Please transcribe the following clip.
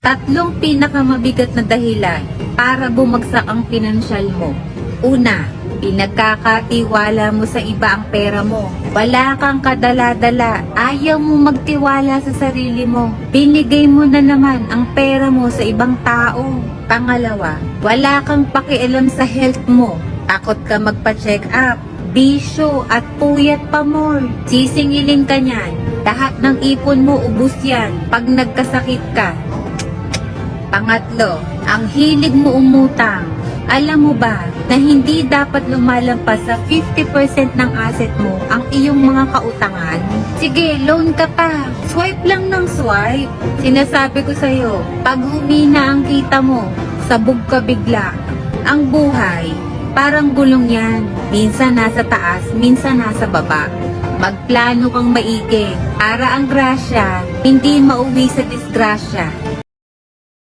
Tatlong pinakamabigat na dahilan para bumagsak ang pinansyal mo. Una, pinagkakatiwala mo sa iba ang pera mo. Wala kang kadala-dala. Ayaw mo magtiwala sa sarili mo. Binigay mo na naman ang pera mo sa ibang tao. Pangalawa, wala kang pakialam sa health mo. Takot ka magpa-check up. Bisyo at puyat pa more. Sisingilin ka niyan. Lahat ng ipon mo ubus yan pag nagkasakit ka. Pangatlo, ang hilig mo umutang. Alam mo ba na hindi dapat lumalampas sa 50% ng asset mo ang iyong mga kautangan? Sige, loan ka pa. Swipe lang ng swipe. Sinasabi ko sa'yo, pag humina ang kita mo, sabog ka bigla. Ang buhay, parang gulong yan. Minsan nasa taas, minsan nasa baba. Magplano kang maigi para ang grasya hindi mauwi sa disgrasya.